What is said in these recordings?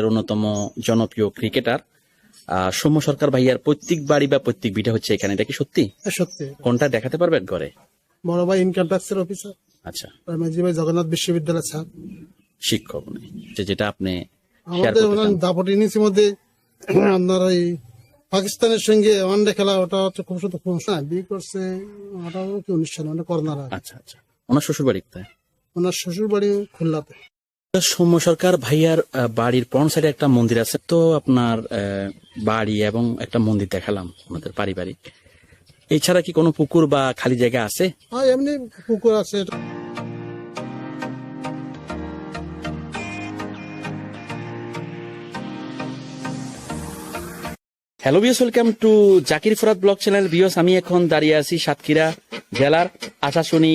এর অন্যতম জনপ্রিয় ক্রিকেটার সৌম্য সরকার ভাইয়ার প্রত্যেক বাড়ি বা প্রত্যেক বিটা হচ্ছে এখানে এটা কি সত্যি? সত্যি। কোনটা দেখাতে পারবেন ঘরে? বড় ভাই ইনকাম ট্যাক্সের অফিসার আচ্ছা। মাঝি ভাই জগন্নাথ বিশ্ববিদ্যালয় স্যার শিক্ষক যে যেটা আপনি আমাদের। দাপট ইনিংসের মধ্যে আপনার এই পাকিস্তানের সঙ্গে ওয়ানডে খেলা ওটা হচ্ছে খুব শুধু হ্যাঁ বিয়ে করছে ওটা কি সালে মানে করোনার আচ্ছা আচ্ছা। ওনার শ্বশুর বাড়ি কোথায়? ওনার শ্বশুর বাড়ি খুলনাতে। সৌম্য সরকার ভাইয়ার বাড়ির পন সাইডে একটা মন্দির আছে। তো আপনার বাড়ি এবং একটা মন্দির দেখালাম আমাদের পারিবারিক। এছাড়া কি কোনো পুকুর বা খালি জায়গা আছে? হ্যাঁ এমনি পুকুর আছে। Hello guys welcome to Zakir Farad blog channel guys আমি এখন দাঁড়িয়ে আছি সাতক্ষীরা জেলার আশাশুনি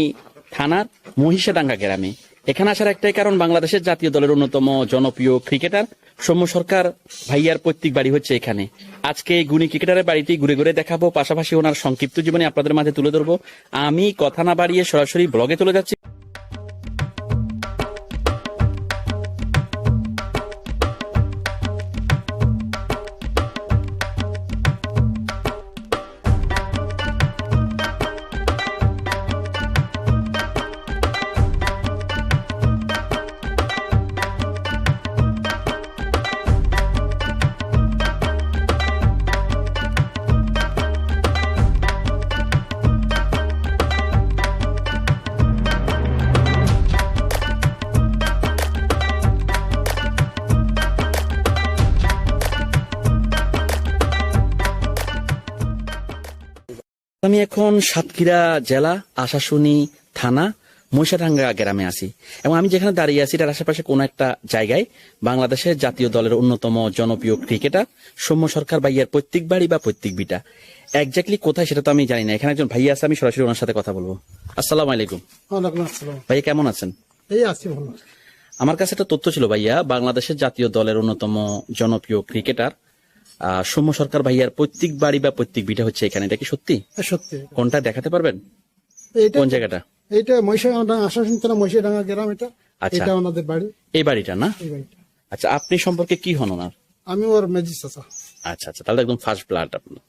থানার মহিষাডাঙ্গা গ্রামে। এখানে আসার একটাই কারণ, বাংলাদেশের জাতীয় দলের অন্যতম জনপ্রিয় ক্রিকেটার সৌম্য সরকার ভাইয়ার পৈতৃক বাড়ি হচ্ছে এখানে। আজকে এই গুণী ক্রিকেটারের বাড়িটি ঘুরে ঘুরে দেখাবো, পাশাপাশি ওনার সংক্ষিপ্ত জীবনে আপনাদের মাঝে তুলে ধরবো। আমি কথা না বাড়িয়ে সরাসরি ব্লগে চলে যাচ্ছি। এখন সাতক্ষীরা জেলা আশাশুনি থানা মহিষাডাঙ্গা গ্রামে আছি। এবং আমি যেখানে দাঁড়িয়ে আছি তার আশেপাশে কোন একটা জায়গায় বাংলাদেশের জাতীয় দলের অন্যতম জনপ্রিয় ক্রিকেটার সৌম্য সরকার ভাইয়ার প্রত্যেক বাড়ি বা প্রত্যেক বিটা। একজাক্টলি কোথায় সেটা তো আমি জানি না। এখানে একজন ভাইয়া আছে আমি সরাসরি ওনার সাথে কথা বলব। আসসালামু আলাইকুম। ভাইয়া কেমন আছেন? এই আছি ভালো আমার কাছে একটা তথ্য ছিল ভাইয়া বাংলাদেশের জাতীয় দলের অন্যতম জনপ্রিয় ক্রিকেটার সৌম্য সরকার ভাইয়ার প্রত্যেক বাড়ি বা প্রত্যেক বিটা হচ্ছে এখানে এটা কি সত্যি? হ্যাঁ, সত্যি। কোনটা দেখাতে পারবেন? কোন জায়গাটা? এইটা মহিষাডাঙ্গা আশাসন থানা মহিষাডাঙ্গা গ্রাম এটা? আচ্ছা। এটা ওনাদের বাড়ি। এই বাড়িটা না? আচ্ছা আপনি সম্পর্কে কি হন ওনার? আমি ওর মেজি চাচা। আচ্ছা আচ্ছা তাহলে একদম ফার্স্ট ব্লাড আপনার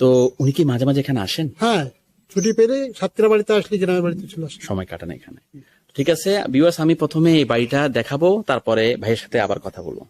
তো উনি কি মাঝে মাঝে এখানে আসেন? হ্যাঁ ছুটি পেলে সাতক্ষীরা বাড়িতে আসলে গ্রামের বাড়িতে চলে আসে। সময় কাটান এখানে। ঠিক আছে বিওয়াস আমি প্রথমে এই বাড়িটা দেখাবো তারপরে ভাইয়ের সাথে আবার কথা বলব।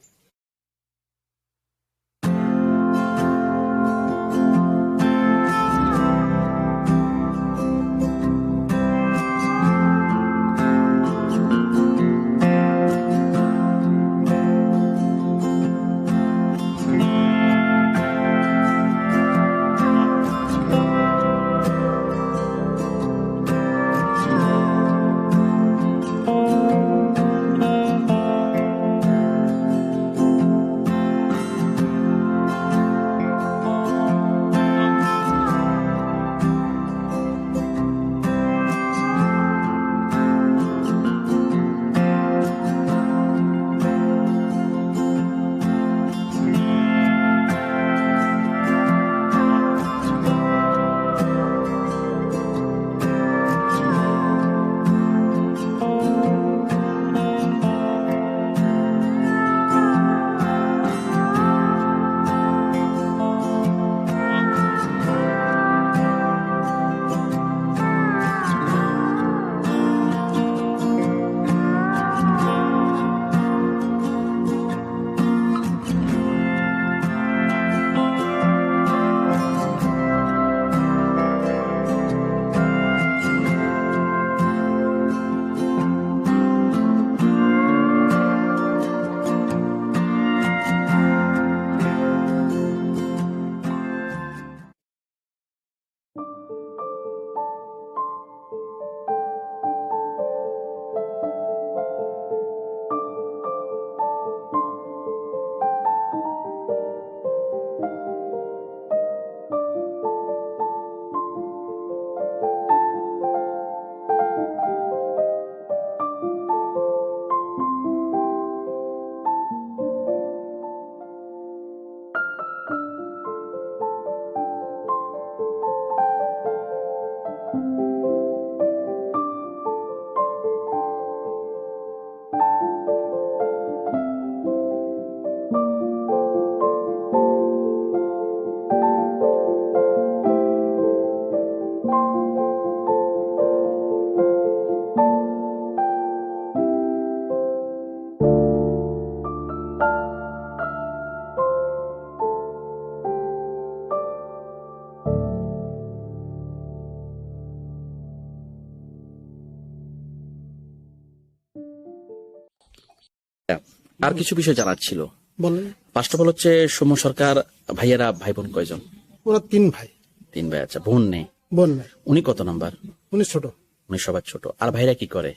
আর কিছু বিষয় জানার ছিল। বলেন। ফার্স্ট অফ অল হচ্ছে সৌম্য সরকার ভাইয়েরা ভাই বোন কয়জন? ওরা তিন ভাই। তিন ভাই আচ্ছা বোন নেই। বোন নাই। উনি কত নাম্বার? উনি ছোট। উনি সবার ছোট। আর ভাইরা কি করে?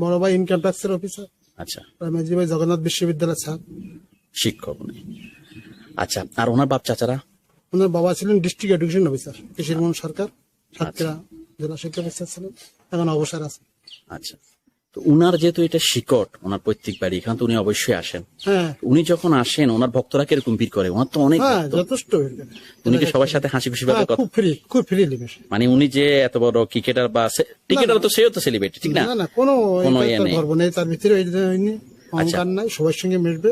বড় ভাই ইনকাম ট্যাক্সের অফিসার আচ্ছা। আর ভাই জগন্নাথ বিশ্ববিদ্যালয় স্যার শিক্ষক উনি। আচ্ছা আর ওনার বাপ চাচারা? ওনার বাবা ছিলেন district education officer Kishore Mohan Sarkar Satkhira জেলা শিক্ষা অফিসার ছিলেন। এখন অবসর আছে। আচ্ছা। তো উনার যেহেতু এটা শিকট ওনার পৈতৃক বাড়ি এখানে তো উনি অবশ্যই আসেন। হ্যাঁ। উনি যখন আসেন ওনার ভক্তরা কীরকম ভিড় করে? ওনার তো অনেক হ্যাঁ যথেষ্ট উনি কি সবার সাথে হাসি খুশি ভাবে হ্যাঁ, খুব ফ্রি খুব ফ্রি মানে উনি যে এত বড় ক্রিকেটার বা ক্রিকেটার তো সেও তো সেলিব্রিটি ঠিক না? না কোনো কোনো ইয়ে নেই। তার ভিতরে অহংকার নাই সবার সঙ্গে মিশবে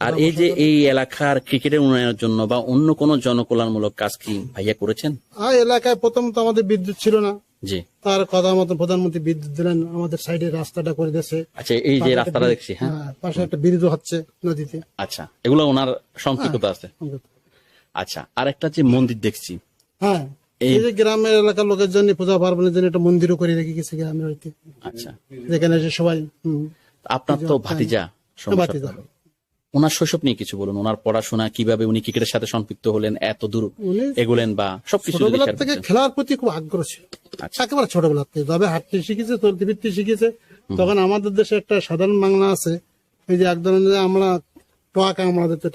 আর এই যে এই এলাকার ক্রিকেটের উন্নয়নের জন্য বা অন্য কোন জনকল্যাণমূলক কাজ কি ভাইয়া করেছেন? এলাকায় প্রথম তো আমাদের বিদ্যুৎ ছিল না। জি। তার কথা মতো প্রধানমন্ত্রী বিদ্যুৎ দিলেন আমাদের সাইডে রাস্তাটা করে দিয়েছে। আচ্ছা এই যে রাস্তাটা দেখছি হ্যাঁ। হ্যাঁ পাশে একটা ব্রিজ হচ্ছে নদীতে। আচ্ছা এগুলো ওনার সম্পৃক্ততা আছে? আচ্ছা আর একটা যে মন্দির দেখছি। হ্যাঁ এই- যে গ্রামের এলাকার লোকের জন্য পূজা পার্বণের জন্য একটা মন্দিরও করে রেখে গেছে গ্রামের হইতে আচ্ছা। যেখানে সবাই আপনার তো ভাতিজা বাতি সরকার। জ্বালায়। ওনার শৈশব নিয়ে কিছু বলুন ওনার পড়াশোনা কীভাবে উনি ক্রিকেটের সাথে সম্পৃক্ত হলেন এত দূর এগুলেন বা সবকিছু share থেকে খেলার প্রতি খুব আগ্রহ ছিল আচ্ছা। একেবারে ছোটবেলার থেকে তবে হাঁটতে শিখেছে চলতে ফিরতে শিখেছে তখন আমাদের দেশে একটা সাধারণ বাংলা আছে এই যে এক ধরনের আমরা টোয়াক আমরা দিতে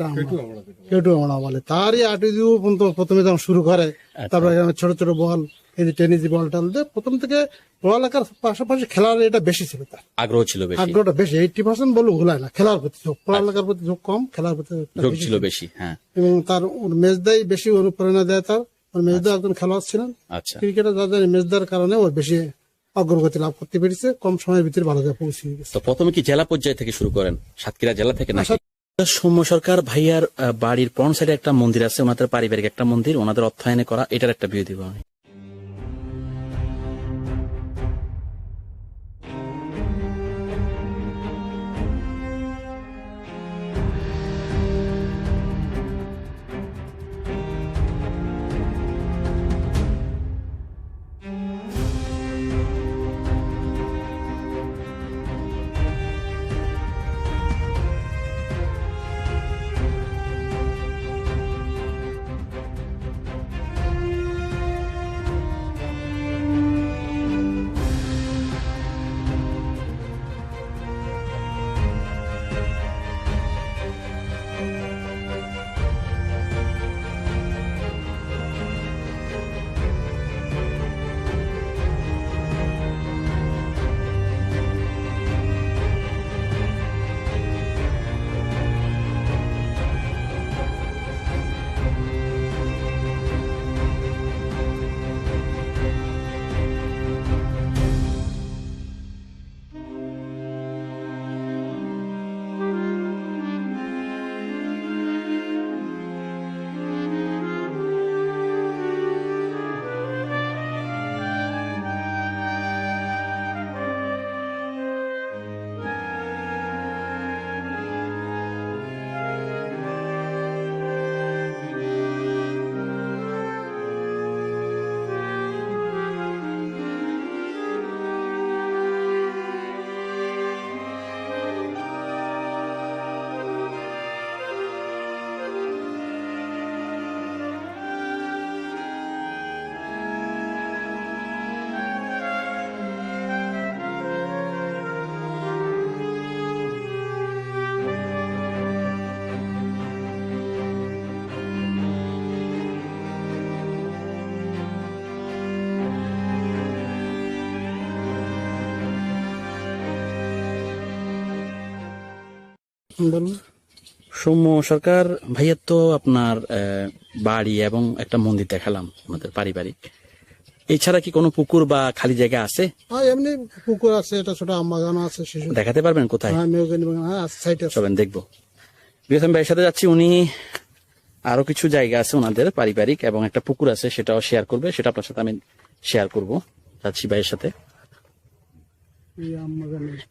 কেটু আমরা বলে তারই আটি দিয়ে প্রথমে যখন শুরু করে আচ্ছা। তারপরে ছোট ছোট বল এই যে টেনিস বল টল দিয়ে প্রথম থেকে পড়ালেখার পাশাপাশি খেলার এটা বেশি ছিল তার। আগ্রহ ছিল বেশি। আগ্রহটা বেশি এইটি পার্সেন্ট বলে ভুলায় না খেলার প্রতি ঝোঁক পড়ালেখার প্রতি ঝোঁক কম খেলার প্রতি বেশি ছিল বেশি হ্যাঁ। এবং তার মেজদাই বেশি অনুপ্রেরণা দেয় তার। মেজদা একজন খেলোয়াড় ছিলেন। আচ্ছা। ক্রিকেটে যা জানি মেজদার কারণে ওর বেশি অগ্রগতি লাভ করতে পেরেছে কম সময়ের ভিতরে ভালো জায়গায় পৌঁছে গেছে। তো প্রথমে কি জেলা পর্যায় থেকে শুরু করেন? সাতক্ষীরা জেলা থেকে নাকি? সৌম্য সরকার ভাইয়ার বাড়ির পরন সাইডে একটা মন্দির আছে ওনাদের পারিবারিক একটা মন্দির ওনাদের অর্থায়নে করা এটার একটা ভিউ দিব আমি বলুন। সৌম্য সরকার ভাইয়ার তো আপনার বাড়ি এবং একটা মন্দির দেখালাম আমাদের পারিবারিক। এছাড়া কি কোনো পুকুর বা খালি জায়গা আছে? হ্যাঁ এমনি পুকুর আছে এটা ছোট আম বাগান আছে দেখাতে পারবেন কোথায়? হ্যাঁ হ্যাঁ চলেন দেখব। বিএসএম ভাইয়ের সাথে যাচ্ছি উনি আরও কিছু জায়গা আছে ওনাদের পারিবারিক এবং একটা পুকুর আছে সেটাও শেয়ার করবে সেটা আপনার সাথে আমি শেয়ার করব। যাচ্ছি ভাইয়ের সাথে। এই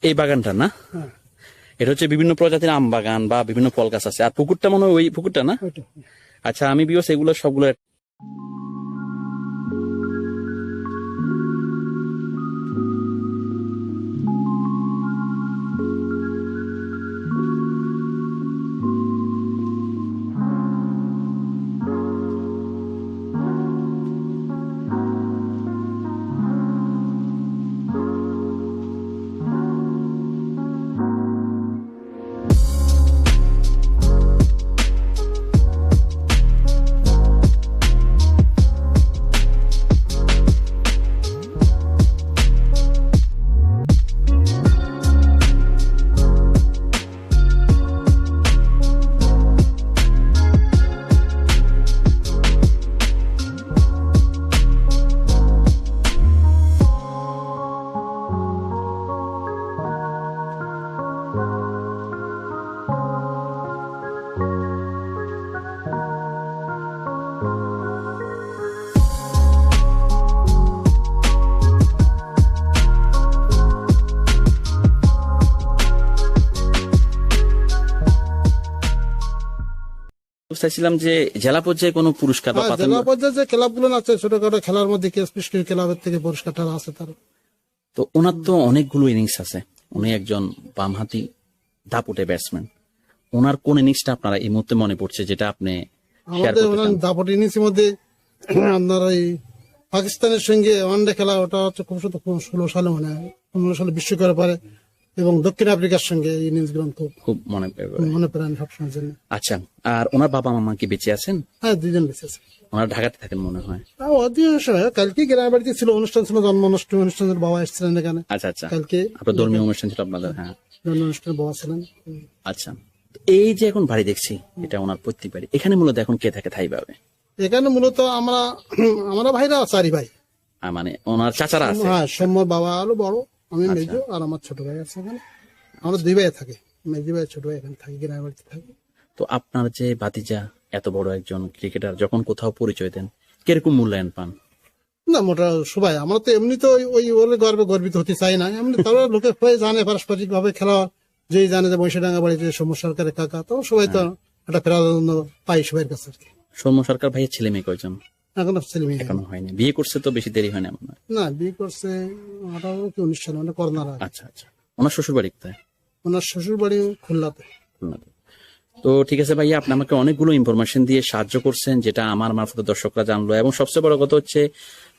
এই বাগানটা না? হ্যাঁ। এটা হচ্ছে বিভিন্ন প্রজাতির আম বাগান বা বিভিন্ন ফল গাছ আছে। আর পুকুরটা মনে হয় ওই পুকুরটা না? আচ্ছা আমি বিও সেগুলো সবগুলো চাইছিলাম যে জেলা পর্যায়ে কোনো পুরস্কার বা হ্যাঁ, জেলা পর্যায়ে যে ক্লাবগুলো আছে ছোটখাটো খেলার মধ্যে কেএসপি ক্লাবের থেকে পুরস্কারটা আছে তার। তো ওনার তো অনেকগুলো ইনিংস আছে। উনি একজন বামহাতি দাপুটে ব্যাটসম্যান। ওনার কোন ইনিংসটা আপনারা এই মুহূর্তে মনে পড়ছে যেটা আপনি শেয়ার আমাদের করতে ওনার? দাপট ইনিংসের মধ্যে আপনার এই পাকিস্তানের সঙ্গে ওয়ানডে খেলা ওটা হচ্ছে খুব শুধু ষোলো সালে মনে হয় পনেরো সালে বিশ্বকাপের পরে এবং দক্ষিণ আফ্রিকার সঙ্গে এই গুলো খুব খুব মনে। মনে পড়েন সবসময়ের জন্য। আচ্ছা আর ওনার বাবা মামা কি বেঁচে আছেন? হ্যাঁ দুজন বেঁচে আছে। ওনারা ঢাকাতে থাকেন মনে হয়। অধিকাংশ কালকে গ্রামের বাড়িতে ছিল অনুষ্ঠান ছিল জন্ম অনুষ্ঠান অনুষ্ঠানের বাবা এসেছিলেন এখানে। আচ্ছা আচ্ছা। কালকে আপনার ধর্মীয় অনুষ্ঠান ছিল আপনাদের হ্যাঁ। জন্ম অনুষ্ঠানের বাবা ছিলেন। আচ্ছা এই যে এখন বাড়ি দেখছি এটা ওনার প্রত্যেক বাড়ি এখানে মূলত এখন কে থাকে থাই পাবে এখানে মূলত আমরা আমরা ভাইরা চারি ভাই। মানে ওনার চাচারা আছে। হ্যাঁ সৌম্যর বাবা আরও বড়। আমি মেজো আর আমার ছোট ভাই আছে এখানে। আমরা দুই ভাই থাকি। মেজি ভাই ছোট ভাই এখানে থাকি গ্রামের বাড়িতে থাকি। তো আপনার যে বাতিজা এত বড় একজন ক্রিকেটার যখন কোথাও পরিচয় দেন কীরকম মূল্যায়ন পান? না মোটা সবাই। আমরা তো এমনি তো ওই- ওর গর্বে গর্বিত হতে চাই না। এমনি তারা লোকে হয়ে জানে পারস্পরিক ভাবে খেলা যেই জানে যে বৈশাডাঙ্গা বাড়িতে সৌম্য সরকারের কাকা তো সবাই তো একটা প্রাধান্য পাই সবাই কাছে আর কি। সৌম্য সরকার ভাইয়ের ছেলে মেয়ে কয়জন? এখন ছেলে মেয়ে। এখনও হয়নি। বিয়ে করছে তো বেশি দেরি হয় না না বিয়ে করছে আঠারো কি উনিশ সালে মানে করোনার আগে। আচ্ছা আচ্ছা। ওনার শ্বশুর বাড়ি কোথায়? ওনার শ্বশুর বাড়ি খুলনাতে। খুলনাতে। তো ঠিক আছে ভাইয়া আপনি আমাকে অনেকগুলো ইনফরমেশন দিয়ে সাহায্য করছেন যেটা আমার মারফত দর্শকরা জানলো। এবং সবচেয়ে বড় কথা হচ্ছে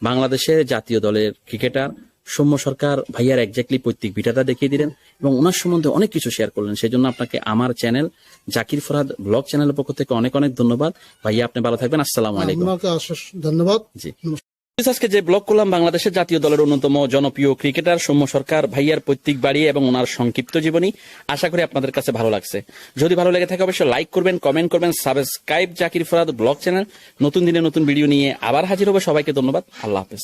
বাংলাদেশের জাতীয় দলের ক্রিকেটার সৌম্য সরকার ভাইয়ার একজাক্টলি প্রত্যেক ভিটাটা দেখিয়ে দিলেন এবং ওনার সম্বন্ধে অনেক কিছু শেয়ার করলেন। সেই জন্য আপনাকে আমার চ্যানেল জাকির ফরাদ ব্লগ চ্যানেলের পক্ষ থেকে অনেক অনেক ধন্যবাদ। ভাইয়া আপনি ভালো থাকবেন। আসসালাম আলাইকুম। ধন্যবাদ। জি। আজকে যে ব্লগ করলাম বাংলাদেশের জাতীয় দলের অন্যতম জনপ্রিয় ক্রিকেটার সৌম্য সরকার ভাইয়ার পৈতৃক বাড়ি এবং ওনার সংক্ষিপ্ত জীবনী। আশা করি আপনাদের কাছে ভালো লাগছে। যদি ভালো লেগে থাকে অবশ্যই লাইক করবেন কমেন্ট করবেন subscribe Zakir Farad blog channel নতুন দিনে নতুন ভিডিও নিয়ে আবার হাজির হবে। সবাইকে ধন্যবাদ। আল্লাহ হাফেজ।